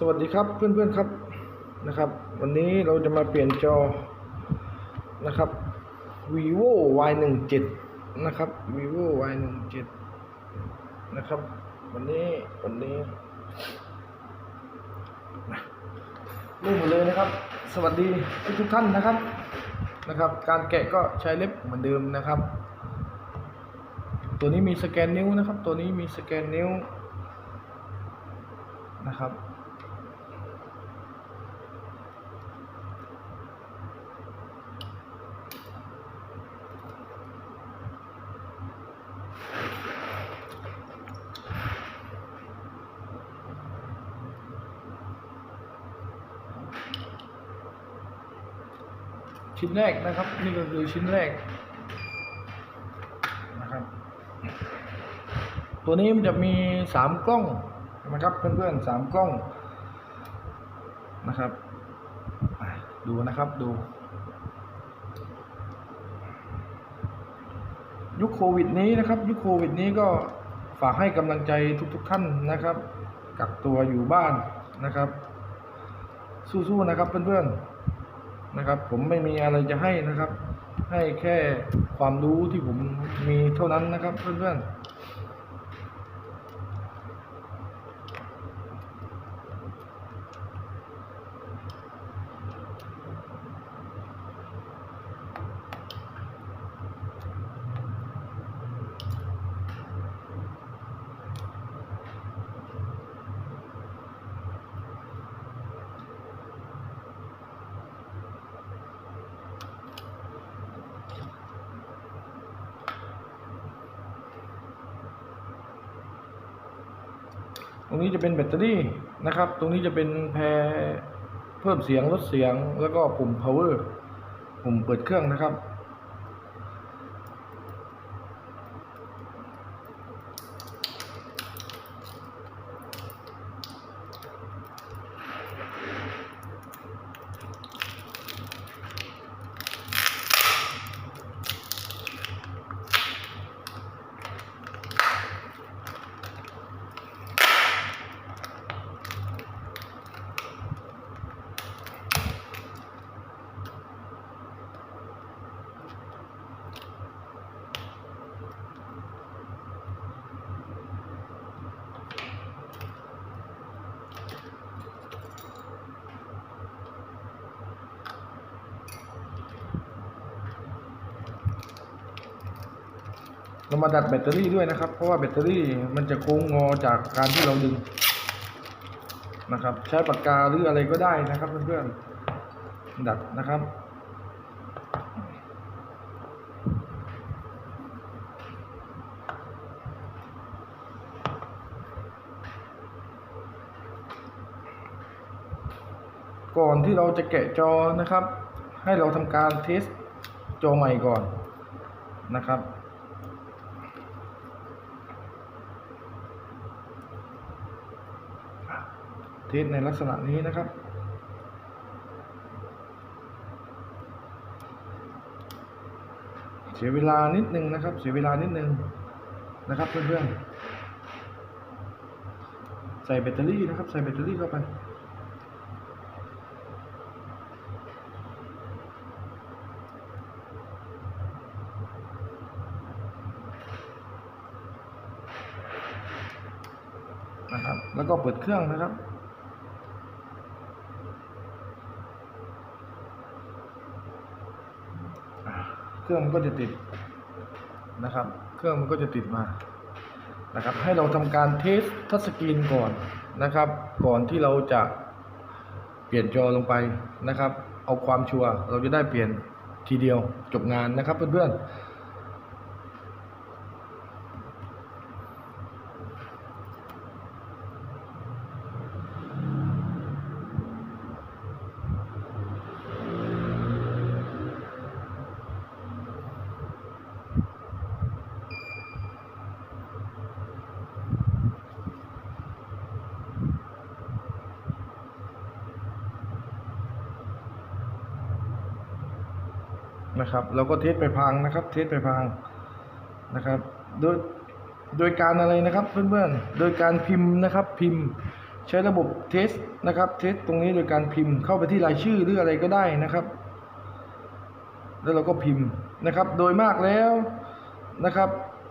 สวัสดีครับเพื่อนๆครับนะครับ วันนี้เราจะมาเปลี่ยนจอนะครับ vivo y 1 7นะครับ vivo y 1 7นะครับ วันนี้วันนี้เริ่มหมดเลยนะครับ สวัสดีทุกท่านนะครับนะครับ การแกะก็ใช้เล็บเหมือนเดิมนะครับ ตัวนี้มีสแกนนิ้วนะครับ ตัวนี้มีสแกนนิ้วนะครับ ชิ้นแรกนะครับ นี่ก็คือชิ้นแรกนะครับ ตัวนี้มันจะมีสามกล้องนะครับเพื่อนๆสามกล้องนะครับ ดูนะครับดู ยุคโควิดนี้นะครับ ยุคโควิดนี้ก็ฝากให้กำลังใจทุกๆท่านนะครับ กักตัวอยู่บ้านนะครับ สู้ๆนะครับเพื่อนๆ นะครับ ผมไม่มีอะไรจะให้นะครับ ให้แค่ความรู้ที่ผมมีเท่านั้นนะครับเพื่อนๆ ตรงนี้จะเป็นแบตเตอรี่นะครับ ตรงนี้จะเป็นแพรเพิ่มเสียงลดเสียง แล้วก็ปุ่ม power ปุ่มเปิดเครื่องนะครับ เรามาดัดแบตเตอรี่ด้วยนะครับ เพราะว่าแบตเตอรี่มันจะโค้งงอจากการที่เราดึงนะครับ ใช้ปากกาหรืออะไรก็ได้นะครับเพื่อนๆดัดนะครับก่อนที่เราจะแกะจอนะครับ ให้เราทำการเทสจอใหม่ก่อนนะครับ เทสในลักษณะนี้นะครับ เสียเวลานิดนึงนะครับ เสียเวลานิดนึงนะครับเพื่อนๆ ใส่แบตเตอรี่นะครับ ใส่แบตเตอรี่เข้าไปนะครับ แล้วก็เปิดเครื่องนะครับ อ่า เครื่องมันก็จะติดนะครับ เครื่องมันก็จะติดมานะครับ ให้เราทำการเทสทัชสกรีนก่อนนะครับ ก่อนที่เราจะเปลี่ยนจอลงไปนะครับ เอาความชัวร์เราจะได้เปลี่ยนทีเดียวจบงานนะครับเพื่อนๆ นะครับ เราก็เทสไปพังนะครับ เทสไปพังนะครับโดยโดยการอะไรนะครับเพื่อนๆ โดยการพิมพ์นะครับพิมพ์ใช้ระบบเทสนะครับเทสตรงนี้โดยการพิมพ์เข้าไปที่รายชื่อหรืออะไรก็ได้นะครับ แล้วเราก็พิมพ์นะครับ โดยมากแล้วนะครับ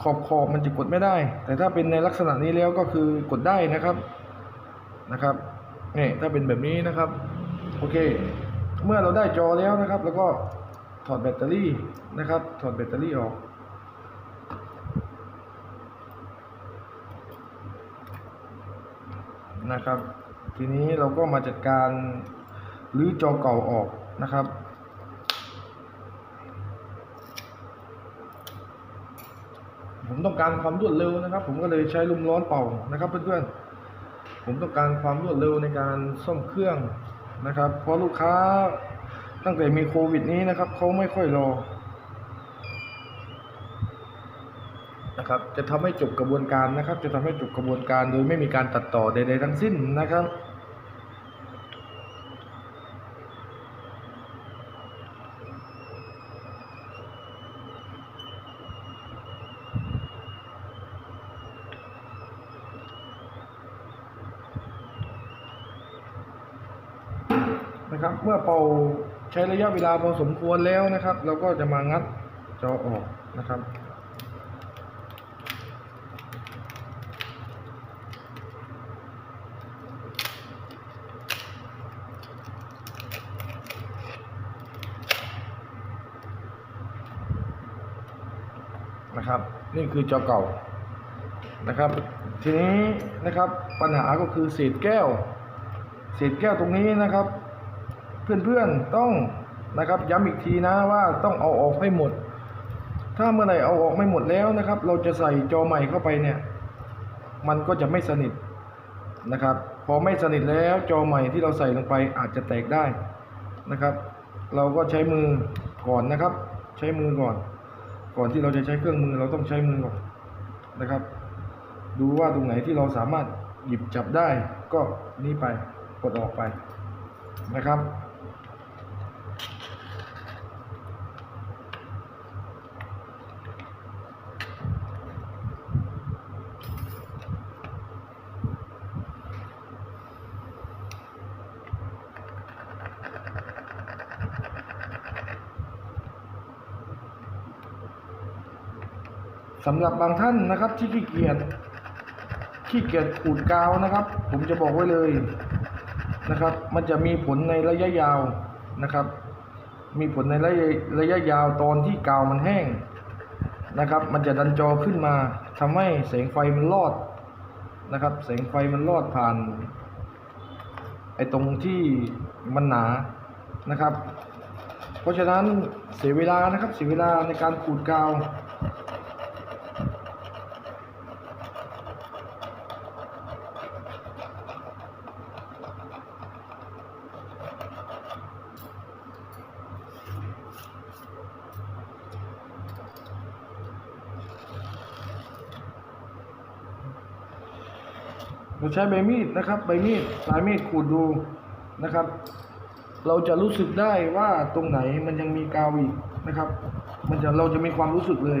ขอบขอบมันจะกดไม่ได้ แต่ถ้าเป็นในลักษณะนี้แล้วก็คือกดได้นะครับนะครับนี่ถ้าเป็นแบบนี้นะครับโอเค เมื่อเราได้จอแล้วนะครับ แล้วก็ ถอดแบตเตอรี่นะครับ ถอดแบตเตอรี่ออก นะครับ ทีนี้เราก็มาจัดการรื้อจอเก่าออกนะครับผมต้องการความรวดเร็วนะครับ ผมก็เลยใช้ลมร้อนเป่านะครับเพื่อนๆผมต้องการความรวดเร็วในการซ่อมเครื่องนะครับ เพราะลูกค้า ตั้งแต่มีโควิดนี้นะครับเขาไม่ค่อยรอนะครับจะทำให้จบกระบวนการนะครับ จะทำให้จบกระบวนการโดยไม่มีการตัดต่อใดๆทั้งสิ้นนะครับนะครับ เมื่อเป่าใช้ระยะเวลาพอสมควรแล้วนะครับ เราก็จะมางัดจอออกนะครับนะครับนี่คือจอเก่านะครับทีนี้นะครับปัญหาก็คือเศษแก้ว เศษแก้วตรงนี้นะครับ เพื่อนๆต้องนะครับย้ำอีกทีนะว่าต้องเอาออกให้หมด ถ้าเมื่อไหร่เอาออกไม่หมดแล้วนะครับ เราจะใส่จอใหม่เข้าไปเนี่ย มันก็จะไม่สนิทนะครับ พอไม่สนิทแล้วจอใหม่ที่เราใส่ลงไปอาจจะแตกได้นะครับ เราก็ใช้มือก่อนนะครับ ใช้มือก่อน ก่อนที่เราจะใช้เครื่องมือเราต้องใช้มือก่อนนะครับ ดูว่าตรงไหนที่เราสามารถหยิบจับได้ก็นี่ไปกดออกไปนะครับ สำหรับบางท่านนะครับที่ขี้เกียจขี้เกียจขูดกาวนะครับ ผมจะบอกไว้เลยนะครับ มันจะมีผลในระยะยาวนะครับ มีผลในระยะระยะยาวตอนที่กาวมันแห้งนะครับ มันจะดันจอขึ้นมาทำให้แสงไฟมันลอดนะครับ แสงไฟมันลอดผ่านไอ้ตรงที่มันหนานะครับ เพราะฉะนั้นเสียเวลานะครับเสียเวลาในการขูดกาว เราใช้ใบมีดนะครับใบมีดปลายมีดขูดดูนะครับ เราจะรู้สึกได้ว่าตรงไหนมันยังมีกาวอีกนะครับ มันจะเราจะมีความรู้สึกเลย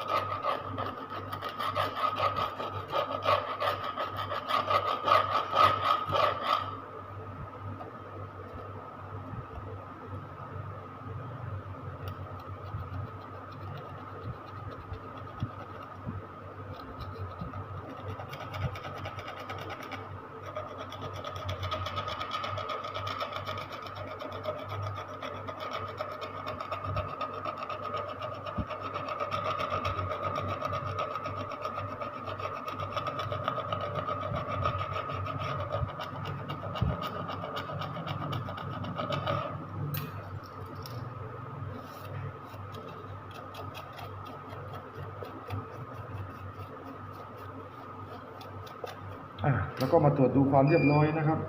แล้วก็มาตรวจดูความเรียบร้อยนะครับ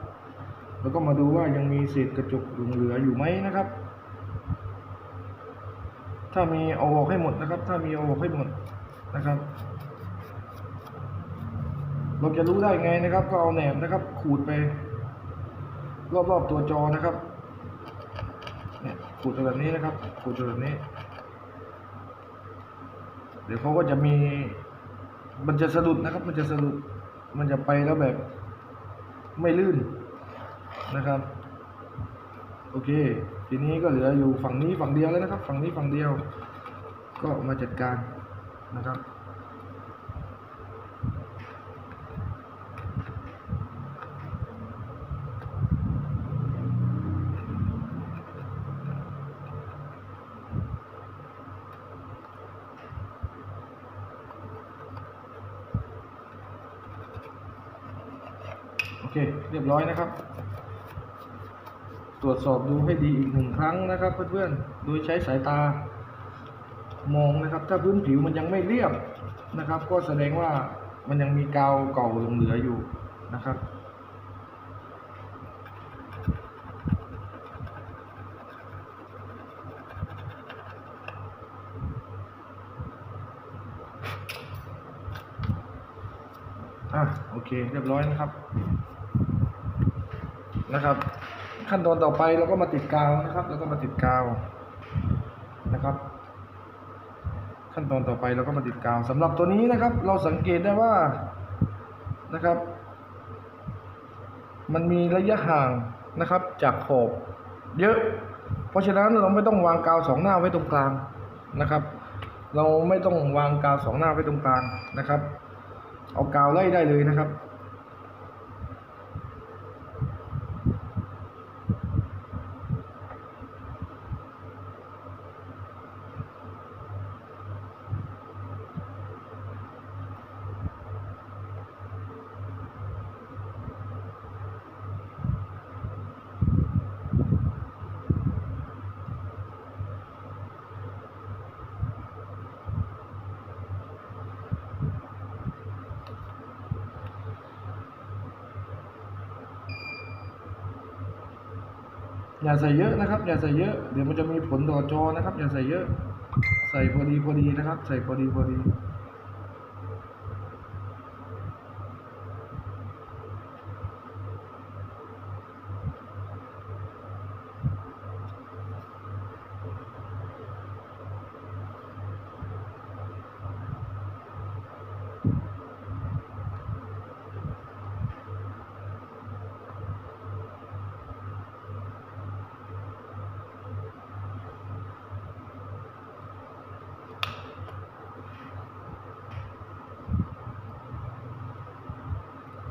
แล้วก็มาดูว่ายังมีเศษกระจกหลงเหลืออยู่ไหมนะครับ ถ้ามีเอาออกให้หมดนะครับ ถ้ามีเอาออกให้หมดนะครับ เราจะรู้ได้ไงนะครับ ก็เอาแหนบนะครับ ขูดไป รอบๆตัวจอนะครับเนี่ยขูดแบบนี้นะครับ ขูดแบบนี้ เดี๋ยวเขาก็จะมี มันจะสะดุดนะครับ มันจะสะดุด มันจะไปแล้วแบบไม่ลื่นนะครับ โอเค ทีนี้ก็เหลืออยู่ฝั่งนี้ฝั่งเดียวแล้วนะครับ ฝั่งนี้ฝั่งเดียว ก็มาจัดการนะครับ โอ เรียบร้อยนะครับ ตรวจสอบดูให้ดีอีกหนึ่งครั้งนะครับเพื่อนๆ โดยใช้สายตามองนะครับ ถ้าพื้นผิวมันยังไม่เรียบนะครับ ก็แสดงว่ามันยังมีกาวเก่าหลงเหลืออยู่นะครับอะโอเค เรียบร้อยนะครับ นะครับ ขั้นตอนต่อไปเราก็มาติดกาวนะครับ แล้วก็มาติดกาวนะครับ ขั้นตอนต่อไปเราก็มาติดกาวสำหรับตัวนี้นะครับ เราสังเกตได้ว่านะครับ มันมีระยะห่างนะครับ จากขอบเยอะ เพราะฉะนั้นเราไม่ต้องวางกาวสองหน้าไว้ตรงกลางนะครับ เราไม่ต้องวางกาวสองหน้าไว้ตรงกลางนะครับ เอากาวไล่ได้เลยนะครับ อย่าใส่เยอะนะครับ อย่าใส่เยอะ เดี๋ยวมันจะมีผลต่อจอนะครับ อย่าใส่เยอะ ใส่พอดีพอดีนะครับ ใส่พอดีพอดี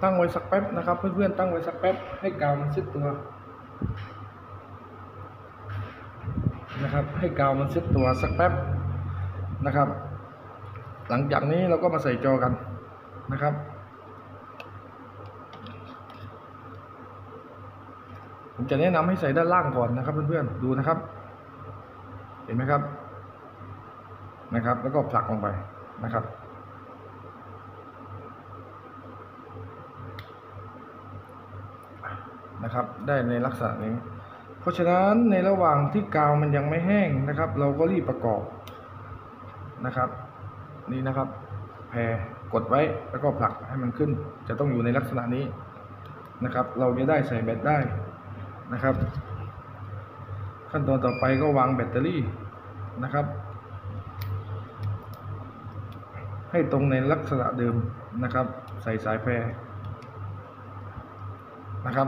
ตั้งไว้สักแป๊บนะครับ เพื่อนๆตั้งไว้สักแป๊บให้กาวมันซ็ตตัวนะครับ ให้กาวมันซ็ตตัวสักแป๊บนะครับ หลังจากนี้เราก็มาใส่จอกันนะครับผมจะแนะนำให้ใส่ด้านล่างก่อนนะครับเพื่อนๆดูนะครับ เห็นไหมครับนะครับ แล้วก็ผลักลงไปนะครับ นะครับ ได้ในลักษณะนี้ เพราะฉะนั้นในระหว่างที่กาวมันยังไม่แห้งนะครับ เราก็รีบประกอบนะครับ นี่นะครับ แพรกดไว้แล้วก็ผลักให้มันขึ้น จะต้องอยู่ในลักษณะนี้นะครับ เราจะได้ใส่แบตได้นะครับ ขั้นตอนต่อไปก็วางแบตเตอรี่นะครับ ให้ตรงในลักษณะเดิมนะครับ ใส่สายแพรนะครับ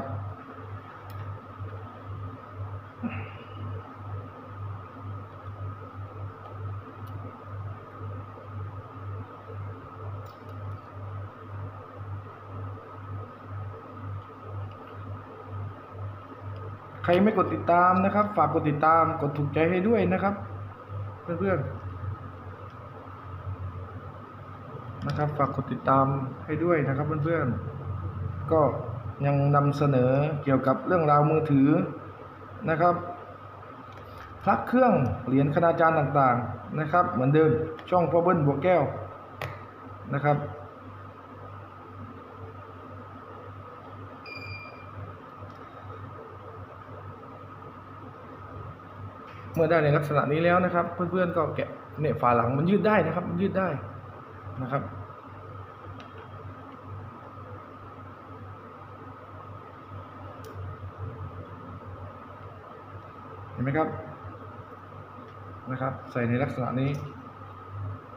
ใครไม่กดติดตามนะครับ ฝากกดติดตามกดถูกใจให้ด้วยนะครับ เพื่อนๆนะครับ ฝากกดติดตามให้ด้วยนะครับ เพื่อนๆก็ยังนำเสนอเกี่ยวกับเรื่องราวมือถือนะครับพระเครื่องเหรียญคณาจารย์ต่างๆนะครับ เหมือนเดิมช่องพ่อเบิ้ลบัวแก้วนะครับ ค เมื่อได้ในลักษณะนี้แล้วนะครับ เพื่อนๆก็แกะเนี่ยฝาหลังมันยืดได้นะครับ มันยืดได้นะครับเห็นไหมครับนะครับ ใส่ในลักษณะนี้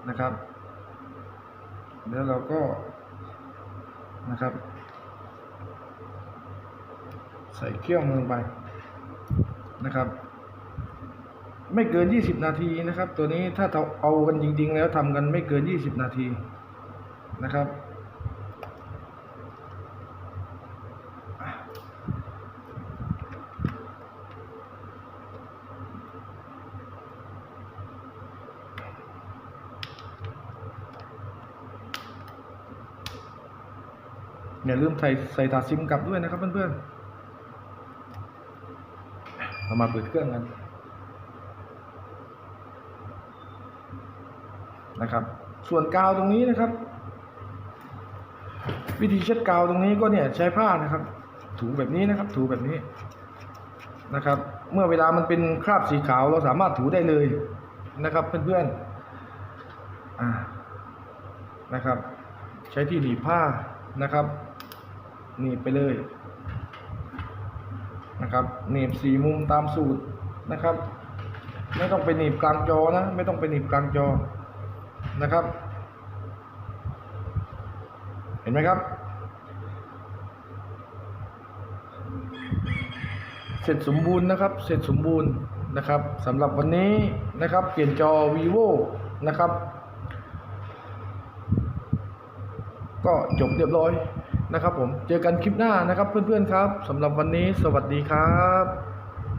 นะครับ แล้วเราก็นะครับ ใส่เครื่องมือไปนะครับ ไม่เกิน 20 นาทีนะครับ ตัวนี้ถ้าเราเอากันจริง ๆ แล้วทำกันไม่เกิน 20 นาทีนะครับ อย่าลืมใส่ใส่ถาดซิมกลับด้วยนะครับเพื่อนๆเรามาเปิดเครื่องกัน นะครับ ส่วนกาวตรงนี้นะครับ วิธีเช็ดกาวตรงนี้ก็เนี่ยใช้ผ้านะครับ ถูแบบนี้นะครับ ถูแบบนี้นะครับ เมื่อเวลามันเป็นคราบสีขาวเราสามารถถูได้เลยนะครับ เพื่อนๆนะครับ ใช้ที่หนีบผ้านะครับหนีบไปเลยนะครับหนีบสีมุมตามสูตรนะครับ ไม่ต้องไปหนีบกลางจอนะ ไม่ต้องไปหนีบกลางจอ นะครับ เห็นไหมครับ เสร็จสมบูรณ์นะครับ เสร็จสมบูรณ์นะครับสำหรับวันนี้นะครับ เปลี่ยนจอ vivo นะครับ ก็จบเรียบร้อยนะครับผม เจอกันคลิปหน้านะครับเพื่อนๆครับสำหรับวันนี้สวัสดีครับ